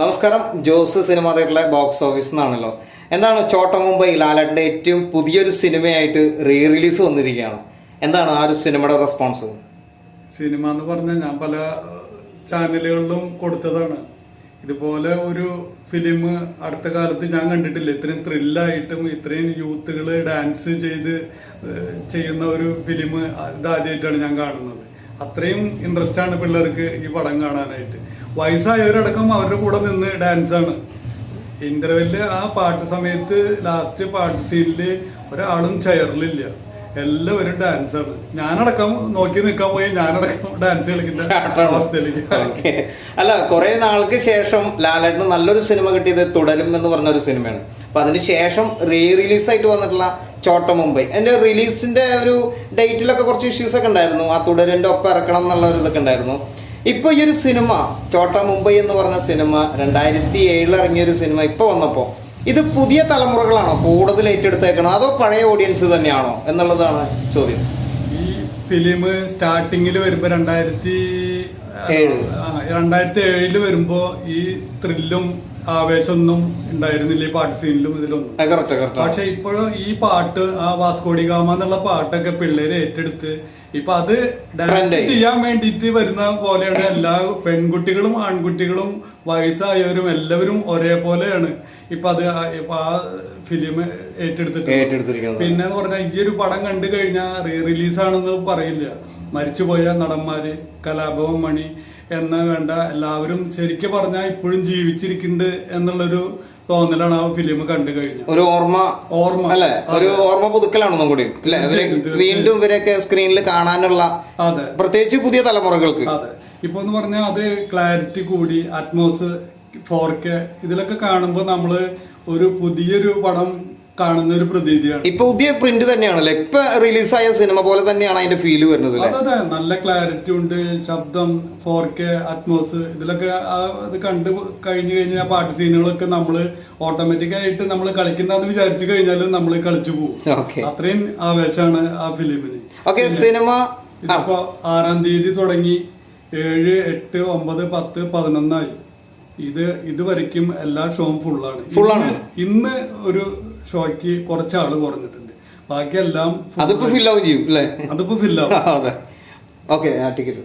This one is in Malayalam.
നമസ്കാരം. ജോസ് സിനിമ തിയേറ്ററിലെ ബോക്സ് ഓഫീസ് എന്നാണല്ലോ എന്താണ് ചോട്ട മുംബൈ ലാലാട്ടിന്റെ ഏറ്റവും പുതിയൊരു സിനിമയായിട്ട് റീ റിലീസ് വന്നിരിക്കുകയാണ്. എന്താണ് ആ ഒരു സിനിമയുടെ റെസ്പോൺസ് സിനിമ എന്ന് പറഞ്ഞാൽ ഞാൻ പല ചാനലുകളിലും കൊടുത്തതാണ്. ഇതുപോലെ ഒരു ഫിലിം അടുത്ത കാലത്ത് ഞാൻ കണ്ടിട്ടില്ല. ഇത്രയും ത്രില്ലായിട്ടും ഇത്രയും യൂത്തുകൾ ഡാൻസ് ചെയ്ത് ചെയ്യുന്ന ഒരു ഫിലിം ഇതാദ്യമായിട്ടാണ് ഞാൻ കാണുന്നത്. അത്രയും ഇൻട്രസ്റ്റ് ആണ് പിള്ളേർക്ക് ഈ പടം കാണാനായിട്ട്. വയസ്സായവരടക്കം അവരുടെ കൂടെ നിന്ന് ഡാൻസ് ആണ്. ഇന്റർവെല്ല് ആ പാട്ട് സമയത്ത് ലാസ്റ്റ് പാട്ട് സീനിൽ ഒരാളും ചെയറിലില്ല എല്ലാവരും ഡാൻസ് ഡാൻസാണ് ഞാനടക്കം നോക്കി നിൽക്കാൻ പോയി ഞാനടക്കം ഡാൻസ് കളിക്കുന്ന അവസ്ഥയിലേക്ക് അല്ല കുറെ നാൾക്ക് ശേഷം ലാലേട്ടന് നല്ലൊരു സിനിമ കിട്ടിയത് തുടരും എന്ന് പറഞ്ഞ ഒരു സിനിമയാണ് അപ്പൊ അതിന് ശേഷം റീ റിലീസ് ആയിട്ട് വന്നിട്ടുള്ള ചോട്ട മുംബൈ എന്റെ റിലീസിന്റെ ഒരു ഡേറ്റിലൊക്കെ കുറച്ച് ഇഷ്യൂസ് ഒക്കെ ഉണ്ടായിരുന്നു. ആ തുടരന്റെ ഒപ്പം ഇറക്കണം എന്നുള്ള ഒരു ഇതൊക്കെ ഉണ്ടായിരുന്നു. ഇപ്പോൾ ഈ ഒരു സിനിമ ചോട്ട മുംബൈ എന്ന് പറഞ്ഞ സിനിമ രണ്ടായിരത്തി ഏഴിൽ ഇറങ്ങിയ ഒരു സിനിമ ഇപ്പോൾ വന്നപ്പോൾ ഇത് പുതിയ തലമുറകളാണോ കൂടുതൽ ഏറ്റെടുത്തേക്കണോ അതോ പഴയ ഓഡിയൻസ് തന്നെയാണോ എന്നുള്ളതാണ് ചോദ്യം. ഫിലിം സ്റ്റാർട്ടിങ്ങിൽ വരുമ്പോ രണ്ടായിരത്തി രണ്ടായിരത്തി ഏഴിൽ വരുമ്പോ ഈ ത്രില്ലും ആവേശമൊന്നും ഉണ്ടായിരുന്നില്ല ഈ പാട്ട് സീനിലും ഇതിലൊന്നും. പക്ഷെ ഇപ്പോഴും ഈ പാട്ട് ആ വാസ്കോടി ഗാമ എന്നുള്ള പാട്ടൊക്കെ പിള്ളേര് ഏറ്റെടുത്ത് ഇപ്പൊ അത് ഡാൻസ് ചെയ്യാൻ വേണ്ടിയിട്ട് വരുന്ന പോലെയാണ് എല്ലാ പെൺകുട്ടികളും ആൺകുട്ടികളും വയസ്സായവരും എല്ലാവരും ഒരേപോലെയാണ്. ഇപ്പൊ അത് ഇപ്പൊ ആ ഫിലിം ഏറ്റെടുത്തിട്ട് പിന്നെ എന്ന് പറഞ്ഞാൽ ഈ ഒരു പടം കണ്ടു കഴിഞ്ഞാൽ റീ റിലീസാണെന്ന് പറയില്ല. മരിച്ചുപോയ നടന്മാര് കലാഭവൻ മണി എന്ന വേണ്ട എല്ലാവരും ശരിക്കും പറഞ്ഞാൽ ഇപ്പോഴും ജീവിച്ചിരിക്കുന്നുണ്ട് എന്നുള്ളൊരു തോന്നലാണ് ആ ഫിലിം കണ്ടു കഴിഞ്ഞാൽ ഒരു ഓർമ്മ. ഓർമ്മ. അല്ലെ? ഒരു ഓർമ്മ പുതുക്കലാണെന്നും കൂടി. വീണ്ടും ഇവരൊക്കെ സ്ക്രീനിൽ കാണാനുള്ള അതെ. പ്രത്യേകിച്ച് പുതിയ തലമുറകൾക്ക്. അതെ. ഇപ്പൊ എന്ന് പറഞ്ഞാൽ അത് ക്ലാരിറ്റി കൂടി അറ്റ്മോസ് ഫോർ കെ ഇതിലൊക്കെ കാണുമ്പോൾ നമ്മൾ ഒരു പുതിയൊരു പടം കാണുന്ന ഒരു പ്രതീതിയാണ്. ഇപ്പൊ പുതിയ പ്രിന്റ് തന്നെയാണല്ലേ? ഇപ്പൊ റിലീസായ സിനിമ പോലെ തന്നെയാണ് അതിന്റെ ഫീൽ വരുന്നത് അതെ അതെ. നല്ല ക്ലാരിറ്റി ഉണ്ട്. ശബ്ദം ഫോർ കെ അറ്റ്മോസ് ഇതിലൊക്കെ ഇത് കണ്ട് കഴിഞ്ഞു കഴിഞ്ഞാൽ ആ പാട്ട് സീനുകളൊക്കെ നമ്മൾ ഓട്ടോമാറ്റിക് ആയിട്ട് നമ്മൾ കളിക്കണ്ടെന്ന് വിചാരിച്ചു കഴിഞ്ഞാലും നമ്മൾ കളിച്ചു പോകും. അത്രയും ആവേശമാണ് ആ ഫിലിമിന്. ഓക്കെ സിനിമ ഇതിപ്പോ ആറാം തീയതി തുടങ്ങി. ഏഴ് എട്ട് ഒമ്പത് പത്ത് പതിനൊന്നായി. ഇത് ഇതുവരയ്ക്കും എല്ലാ ഷോയും ഫുള്ളാണ് ഫുള്ളാണ്. ഇന്ന് ഒരു ഷോയ്ക്ക് കുറച്ച് ആൾ കുറഞ്ഞിട്ടുണ്ട്. ബാക്കിയെല്ലാം അതിപ്പോ ഫില്ലാവും ചെയ്യും അല്ലേ? അതിപ്പോ ഫില്ലാവും ഓക്കെ ആ ടിക്കറ്റ്